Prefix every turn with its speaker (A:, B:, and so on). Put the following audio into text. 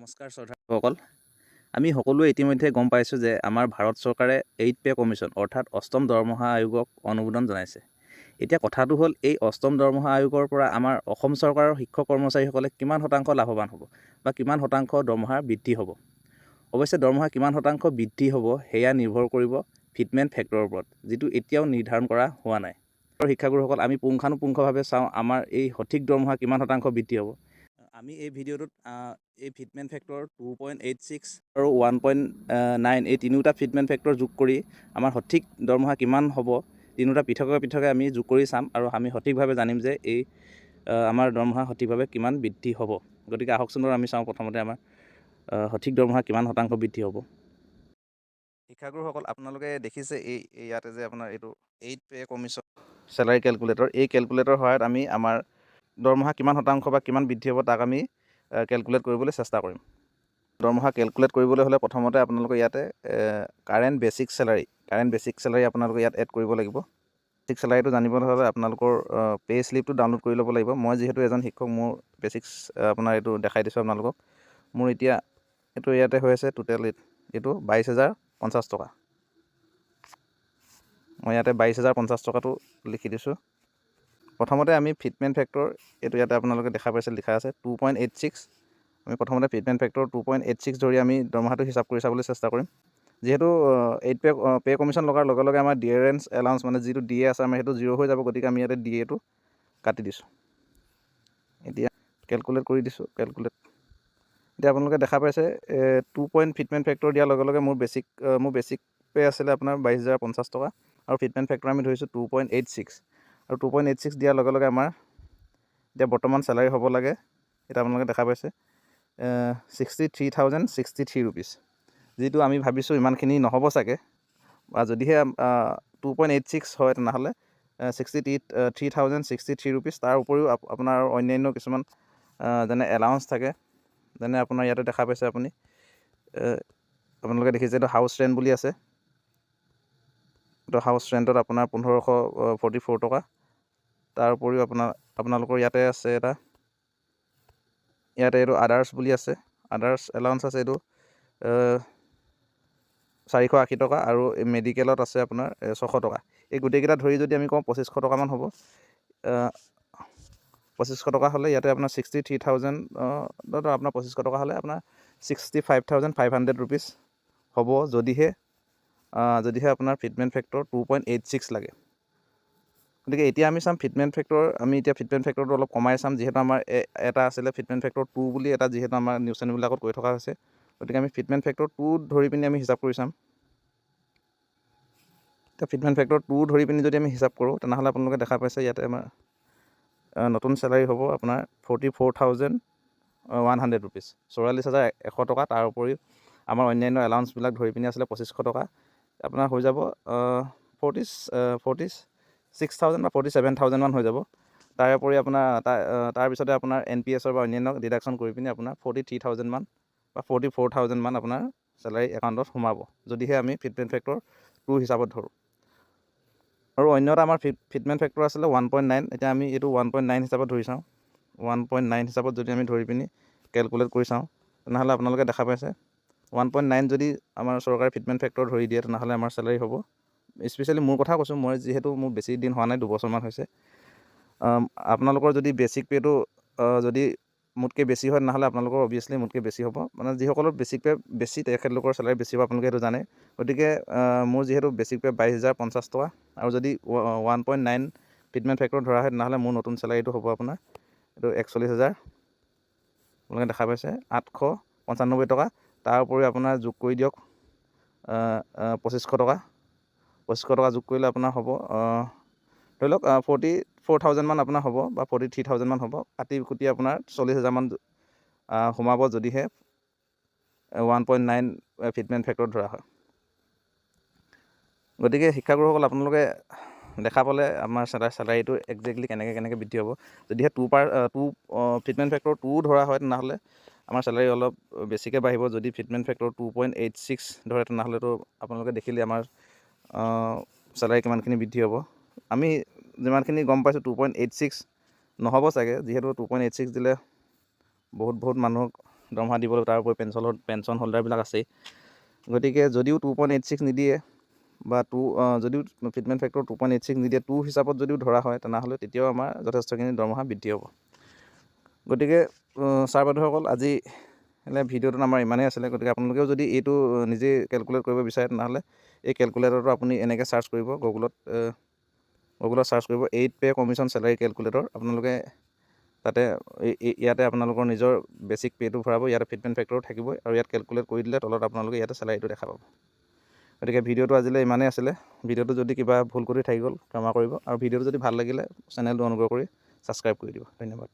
A: নমস্কাৰ শ্ৰদ্ধাসকল আমি সকলোৱে ইতিমধ্যে গম পাইছোঁ যে আমাৰ ভাৰত চৰকাৰে এইট পে' কমিশ্যন অৰ্থাৎ অষ্টম দৰমহা আয়োগক অনুমোদন জনাইছে। এতিয়া কথাটো হ'ল এই অষ্টম দৰমহা আয়োগৰ পৰা আমাৰ অসম চৰকাৰৰ শিক্ষক কৰ্মচাৰীসকলে কিমান শতাংশ লাভৱান হ'ব বা কিমান শতাংশ দৰমহা বৃদ্ধি হ'ব? অৱশ্যে দৰমহা কিমান শতাংশ বৃদ্ধি হ'ব সেয়া নিৰ্ভৰ কৰিব ফিটমেণ্ট ফেক্টৰৰ ওপৰত যিটো এতিয়াও নিৰ্ধাৰণ কৰা হোৱা নাই। শিক্ষাগুৰুসকল আমি পুংখানুপুংখভাৱে চাওঁ আমাৰ এই সঠিক দৰমহা কিমান শতাংশ বৃদ্ধি হ'ব। আমি এই ভিডিঅ'টোত এই fitment factor two point eight six আৰু ওৱান পইণ্ট নাইন এই তিনিওটা ফিটমেণ্ট ফেক্টৰ যোগ কৰি আমাৰ সঠিক দৰমহা কিমান হ'ব তিনিওটা পৃথকে পৃথকে আমি যোগ কৰি চাম আৰু আমি সঠিকভাৱে জানিম যে এই আমাৰ দৰমহা সঠিকভাৱে কিমান বৃদ্ধি হ'ব। গতিকে আহকচোন বাৰু আমি চাওঁ প্ৰথমতে আমাৰ সঠিক দৰমহা কিমান শতাংশ বৃদ্ধি হ'ব। শিক্ষাগুৰুসকল আপোনালোকে দেখিছে এই ইয়াতে যে আপোনাৰ এইটো eight pay' commission salary calculator এই কেলকুলেটৰ সহায়ত আমি আমাৰ দৰমহা কিমান শতাংশ বা কিমান বৃদ্ধি হ'ব তাক আমি কেলকুলেট কৰিবলৈ চেষ্টা কৰিম। দৰমহা কেলকুলেট কৰিবলৈ হ'লে প্ৰথমতে আপোনালোকে ইয়াতে current basic salary current basic salary আপোনালোকে ইয়াত এড কৰিব লাগিব। বেচিক চেলাৰীটো জানিবলৈ হ'লে আপোনালোকৰ পে' শ্লিপটো ডাউনলোড কৰি ল'ব লাগিব। মই যিহেতু এজন শিক্ষক মোৰ বেচিক্স আপোনাৰ এইটো দেখাই দিছোঁ আপোনালোকক। মোৰ এতিয়া এইটো ইয়াতে হৈ আছে টোটেল এইটো বাইছ হেজাৰ পঞ্চাছ টকা। মই ইয়াতে বাইছ হেজাৰ পঞ্চাছ টকাটো লিখি দিছোঁ। প্ৰথমতে আমি ফিটমেণ্ট ফেক্টৰ এইটো ইয়াতে আপোনালোকে দেখা পাইছে লিখা আছে টু পইণ্ট এইট ছিক্স আমি প্ৰথমতে fitment factor two point eight six ধৰি আমি দৰমহাটো হিচাপ কৰি চাবলৈ চেষ্টা কৰিম। যিহেতু এইট পে পে' কমিশ্যন লগাৰ লগে লগে আমাৰ ডিয়েৰেঞ্চ এলাউঞ্চ মানে যিটো ডি এ আছে আমাৰ সেইটো জিৰ' হৈ যাব গতিকে আমি ইয়াতে ডি এটো কাটি দিছোঁ। এতিয়া কেলকুলেট কৰি দিছোঁ কেলকুলেট এতিয়া আপোনালোকে দেখা পাইছে টু পইণ্ট ফিটমেণ্ট ফেক্টৰ দিয়াৰ লগে লগে মোৰ বেচিক মোৰ বেচিক পে' আছিলে আপোনাৰ বাইছ টকা আৰু ফিটমেণ্ট ফেক্টৰ আমি ধৰিছোঁ টু পইণ্ট এইট ছিক্স আৰু টু পইণ্ট এইট ছিক্স দিয়াৰ লগে লগে আমাৰ এতিয়া বৰ্তমান চেলাৰী হ'ব লাগে এতিয়া আপোনালোকে দেখা পাইছে sixty three thousand sixty three rupees যিটো আমি ভাবিছোঁ ইমানখিনি নহ'ব চাগে বা যদিহে টু পইণ্ট এইট ছিক্স হয় তেনেহ'লে sixty three three thousand sixty three rupees তাৰ উপৰিও আপ- আপোনাৰ অন্যান্য কিছুমান যেনে এলাউঞ্চ থাকে যেনে আপোনাৰ ইয়াতে দেখা পাইছে আপুনি আপোনালোকে দেখিছে এইটো হাউচ ৰেণ্ট বুলি আছে। এইটো হাউচ ৰেণ্টত আপোনাৰ পোন্ধৰশ ফৰ্টি ফ'ৰ টকা। তাৰ উপৰিও আপোনাৰ আপোনালোকৰ ইয়াতে আছে এটা। ইয়াতে এইটো আদাৰ্ছ বুলি আছে। আদাৰ্ছ এলাউঞ্চ আছে এইটো চাৰিশ আশী টকা আৰু মেডিকেলত আছে আপোনাৰ ছশ টকা। এই গোটেইকেইটা ধৰি যদি আমি কওঁ পঁচিছশ টকামান হ'ব। পঁচিছশ টকা হ'লে ইয়াতে আপোনাৰ ছিক্সটি থ্ৰী থাউজেণ্ড আপোনাৰ পঁচিছশ টকা হ'লে আপোনাৰ sixty five thousand five hundred rupees হ'ব। যদিহে যদিহে আপোনাৰ fitment factor two point eight six লাগে। গতিকে এতিয়া আমি চাম ফিটমেণ্ট ফেক্টৰ আমি এতিয়া ফিটমেণ্ট ফেক্টৰটো অলপ কমাই চাম যিহেতু আমাৰ এটা আছিলে ফিটমেণ্ট ফেক্টৰ টু বুলি এটা যিহেতু আমাৰ নিউজ চেনেলবিলাকত কৈ থকা হৈছে। গতিকে আমি ফিটমেণ্ট ফেক্টৰ টু ধৰি পিনি আমি হিচাপ কৰি চাম। এতিয়া ফিটমেণ্ট ফেক্টৰ টু ধৰি পিনি যদি আমি হিচাপ কৰোঁ তেনেহ'লে আপোনালোকে দেখা পাইছে ইয়াতে আমাৰ নতুন চেলাৰী হ'ব আপোনাৰ forty four thousand one hundred rupees. চৌৰাল্লিছ হাজাৰ এশ টকা তাৰ উপৰিও আমাৰ অন্যান্য এলাউঞ্চবিলাক ধৰি পিনি আছিলে পঁচিছশ টকা। আপোনাৰ হৈ যাব ফৰ্টি ফৰ্টি ছিক্স থাউজেণ্ড বা ফৰ্টি ছেভেন থাউজেণ্ডমান হৈ যাব। তাৰ উপৰি আপোনাৰ তাৰ তাৰপিছতে আপোনাৰ এন পি এছৰ বা অন্যান্য ডিডাকশ্যন কৰি পিনি আপোনাৰ ফৰ্টি থ্ৰী থাউজেণ্ডমান বা ফৰ্টি ফ'ৰ থাউজেণ্ডমান আপোনাৰ চেলাৰী একাউণ্টত সোমাব। যদিহে আমি ফিটমেণ্ট ফেক্টৰ টু হিচাপত ধৰোঁ। আৰু অন্য এটা আমাৰ ফিট ফিটমেণ্ট ফেক্টৰ আছিলে ওৱান পইণ্ট নাইন এতিয়া আমি এইটো ওৱান পইণ্ট নাইন হিচাপত ধৰি চাওঁ। ওৱান পইণ্ট নাইন হিচাপত যদি আমি ধৰি পিনি কেলকুলেট কৰি চাওঁ তেনেহ'লে আপোনালোকে দেখা পাইছে। ওৱান পইণ্ট নাইন যদি আমাৰ চৰকাৰে ফিটমেণ্ট ফেক্টৰ ধৰি দিয়ে তেনেহ'লে আমাৰ চেলাৰী হ'ব স্পেচিয়েলি মোৰ কথা কৈছোঁ মই যিহেতু মোৰ বেছি দিন হোৱা নাই দুবছৰমান হৈছে। আপোনালোকৰ যদি বেচিক পে'টো যদি মোতকৈ বেছি হয় তেনেহ'লে আপোনালোকৰ অভিয়াছলি মোতকৈ বেছি হ'ব। মানে যিসকলৰ বেচিক পে' বেছি তেখেতলোকৰ চেলাৰী বেছি হ'ব আপোনালোকে সেইটো জানে। গতিকে মোৰ যিহেতু বেচিক পে' বাইছ হাজাৰ পঞ্চাছ টকা আৰু যদি one point nine fitment factor ধৰা হয় তেনেহ'লে মোৰ নতুন চেলাৰীটো হ'ব আপোনাৰ এইটো একচল্লিছ হাজাৰ। আপোনালোকে দেখা পাইছে আঠশ পঁচানব্বৈ টকা। তাৰ উপৰি আপোনাৰ যোগ কৰি দিয়ক পঁচিছশ টকা। পঁচিছশ টকা যোগ কৰিলে আপোনাৰ হ'ব ধৰি লওক ফৰ্টি ফ'ৰ থাউজেণ্ডমান আপোনাৰ হ'ব বা ফৰ্টি থ্ৰী থাউজেণ্ডমান হ'ব। কাটি কুটি আপোনাৰ চল্লিছ হাজাৰমান সোমাব যদিহে ওৱান পইণ্ট নাইন ফিটমেণ্ট ফেক্টৰত ধৰা হয়। গতিকে শিক্ষাগুৰুসকল আপোনালোকে দেখা পালে আমাৰ চেলাৰী চেলাৰীটো একজেক্টলি কেনেকৈ কেনেকৈ বৃদ্ধি হ'ব। যদিহে টু পাৰ টু ফিটমেণ্ট ফেক্টৰ টু ধৰা হয় তেনেহ'লে আমাৰ চেলাৰী অলপ বেছিকৈ বাঢ়িব। যদি fitment factor two point eight six ধৰে তেনেহ'লেতো আপোনালোকে দেখিলে আমাৰ চেলাৰী কিমানখিনি বৃদ্ধি হ'ব? আমি যিমানখিনি গম পাইছোঁ টু পইণ্ট এইট ছিক্স নহ'ব চাগে। যিহেতু টু পইণ্ট এইট ছিক্স দিলে বহুত বহুত মানুহক দৰমহা দিব লাগিব তাৰ উপৰি পেঞ্চন পেঞ্চন হোল্ডাৰবিলাক আছেই। গতিকে যদিও টু পইণ্ট এইট ছিক্স নিদিয়ে বা টু যদিও fitment factor two point eight six নিদিয়ে টু হিচাপত যদিও ধৰা হয় তেনেহ'লে তেতিয়াও আমাৰ যথেষ্টখিনি দৰমহা বৃদ্ধি হ'ব। গতিকে ছাৰ বাইদেউসকল আজি এনে ভিডিঅ'টোত আমাৰ ইমানেই আছিলে গতিকে আপোনালোকেও যদি এইটো নিজে কেলকুলেট কৰিব বিচাৰে তেনেহ'লে এই কেলকুলেটৰটো আপুনি এনেকৈ চাৰ্চ কৰিব গুগলত গুগলত চাৰ্চ কৰিব eight pay' commission salary calculator আপোনালোকে তাতে ইয়াতে আপোনালোকৰ নিজৰ বেচিক পে'টো ভৰাব ইয়াতে ফিটমেণ্ট ফেক্টৰো থাকিবই আৰু ইয়াত কেলকুলেট কৰি দিলে তলত আপোনালোকে ইয়াতে চেলাৰীটো দেখা পাব। গতিকে ভিডিঅ'টো আজিলৈ ইমানেই আছিলে ভিডিঅ'টো যদি কিবা ভুল কৰি থাকি গ'ল ক্ষমা কৰিব আৰু ভিডিঅ'টো যদি ভাল লাগিলে চেনেলটো অনুগ্ৰহ কৰি ছাবস্ক্ৰাইব কৰি দিব ধন্যবাদ।